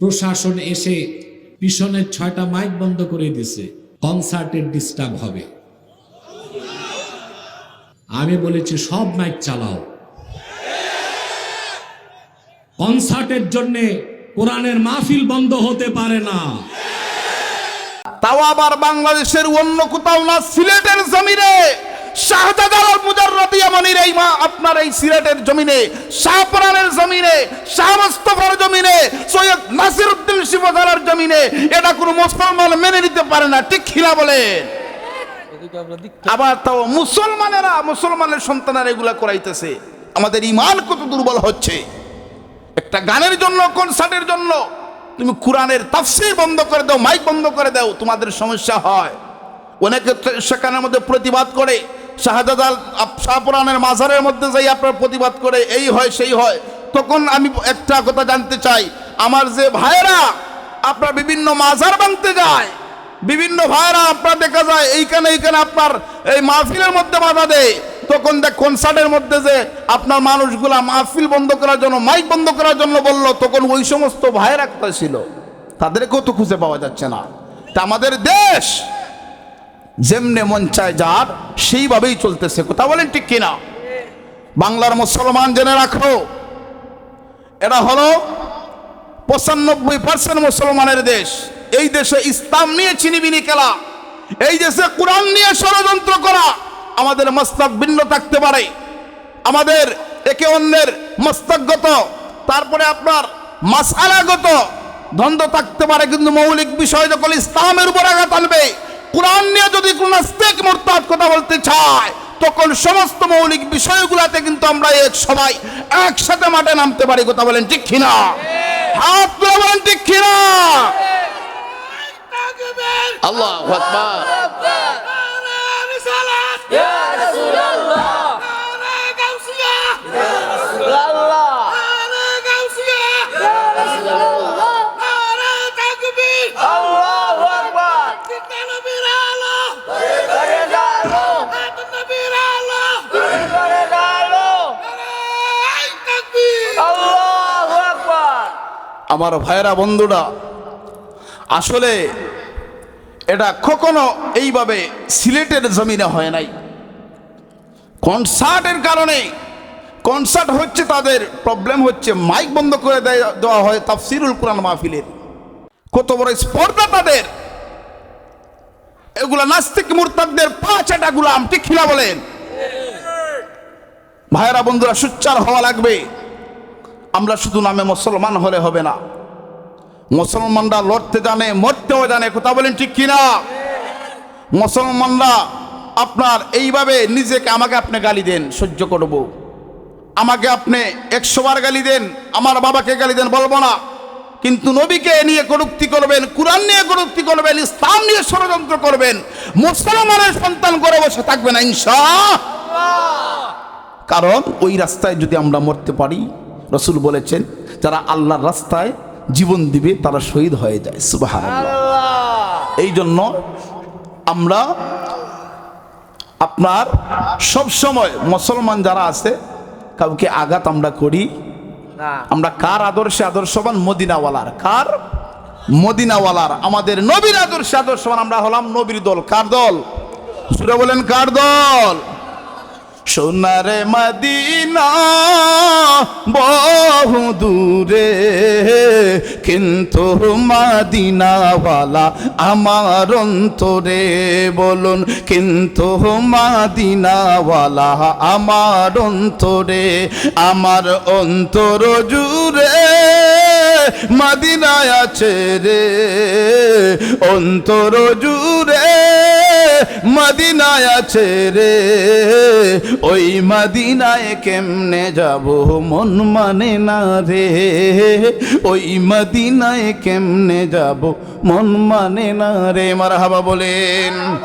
প্রশাসন এসে পিছনের ছয়টা মাইক বন্ধ করে দিছে কনসার্টের ডিস্টার্ব হবে। আমি বলেছি, সব মাইক চালাও। কনসার্টের জন্য কোরআনের মাহফিল বন্ধ হতে পারে না। তাও আবার বাংলাদেশের অন্য কোথাও না, সিলেটের জমিনে। মা, আপনার এই জমিনে জমিনে, শাহ সৈয়দ জমিনে, এটা কোনো মেনে পারে না। ঠিক খিলা আবার তাও মুসলমানেরা, মুসলমানের সন্তানেরা এগুলা করাইতেছে। আমাদের ইমান কত দুর্বল হচ্ছে। একটা গানের জন্য কনসার্টের জন্য, তুমি কোরআনের তাফসির বন্ধ করে দাও মাইক বন্ধ করে দাও, তোমাদের সমস্যা হয়। অনেকে সেখানের মধ্যে প্রতিবাদ করে। শাহজাদাল শাহপুরানের মাজারের মধ্যে যাই আপনার প্রতিবাদ করে, এই হয়, সেই হয়। তখন আমি একটা কথা জানতে চাই। আমার যে ভাইয়েরা, আপনার বিভিন্ন মাজার ভাঙতে যায়, বিভিন্ন ভাইয়েরা আপনার দেখা যায়, এইখানে এইখানে আপনার এই মাহফিলের মধ্যে বাধা দেয়। তখন দেখ কনসার্টের মধ্যে যে আপনার মানুষগুলা মাহফিল বন্ধ করার জন্য মাইক বন্ধ করার জন্য বলল, তখন ওই সমস্ত ভাইয়েরা কোথায় ছিল? তাদেরকেও তো খুঁজে পাওয়া যাচ্ছে না। তা আমাদের দেশ যেমনে মন চায় যার সেইভাবেই চলতেছে। কথা বলেন ঠিক কিনা? বাংলার মুসলমান জেনে রাখো এটা হলো পঁচানব্বই পার্সেন্ট মুসলমানের দেশ। এই দেশে ইসলাম নিয়ে চিনিবিনি খেলা, এই দেশে কোরআন নিয়ে ষড়যন্ত্র করা, আমাদের মস্তক ভিন্ন থাকতে পারে। আমাদের একে অন্যের মস্তকগত তারপরে আপনার মাসালাগত দ্বন্দ্ব থাকতে পারে, কিন্তু মৌলিক বিষয় যখন ইসলামের উপর আঘাত আনবে কোরআন নিয়ে যদি কোন স্টেক মোরতাদ কথা বলতে চায়, তখন সমস্ত মৌলিক বিষয়গুলাতে কিন্তু আমরা এক সবাই একসাথে মাঠে নামতে পারি, কথা বলেন ঠিক কিনা? হাত বলেন ঠিক কিনা? আল্লাহ আকবার। আমার ভাইয়েরা, বন্ধুরা, আসলে এটা কখনো এইভাবে সিলেটের জমিনে হয় নাই। কনসার্টের কারণে কনসার্ট হচ্ছে তাদের প্রবলেম হচ্ছে, মাইক বন্ধ করে দেওয়া হয় তাফসিরুল কোরআন মাহফিলের। কত বড় স্পর্ধা তাদের। এগুলা নাস্তিক মুরতাদদের পাঁচ এটা গুলাম ঠিক খিলা বলেন? ভাইয়েরা, বন্ধুরা, সুচ্চার হওয়া লাগবে। আমরা শুধু নামে মুসলমান হলে হবে না। মুসলমানরা লড়তে জানে, মরতেও জানে, কথা বলেন ঠিক কিনা? মুসলমানরা আপনার এইভাবে নিজেকে আমাকে আপনি গালি দেন, সহ্য করব। আমাকে আপনি একশো বার গালি দেন, আমার বাবাকে গালি দেন, বলব না। কিন্তু নবীকে নিয়ে কটুক্তি করবেন, কোরআন নিয়ে কটুক্তি করবেন, ইসলাম নিয়ে ষড়যন্ত্র করবেন, মুসলমানের সন্তান করে বসে থাকবে না ইনশা কারণ ওই রাস্তায় যদি আমরা মরতে পারি রসুল বলেছেন যারা আল্লাহর রাস্তায় জীবন দিবে তারা শহীদ হয়ে যায়। সুবাহ এই জন্য আমরা আপনার সব সময় মুসলমান যারা আছে কাউকে আঘাত আমরা করি। আমরা কার আদর্শে আদর্শবান? মদিনাওয়ালার। কার? মদিনাওয়ালার। আমাদের নবীর আদর্শে আদর্শবান আমরা হলাম নবীর দল। কার দল? সুরে বলেন কার দল? সোনারে মদিনা বহু দূরে, কিন্তু মাদিনাওয়ালা আমার অন্তরে বলুন, কিন্তু মাদিনাওয়ালা আমার অন্তরে, আমার অন্তর জুড়ে মাদিনায় আছে রে, অন্তর জুড়ে মদিনায় আছে রে। ওই মদিনায় কেমনে যাব মন মানে না রে? ওই মদিনায় কেমনে যাব মন মানে না রে? মারা হাবা বলেন।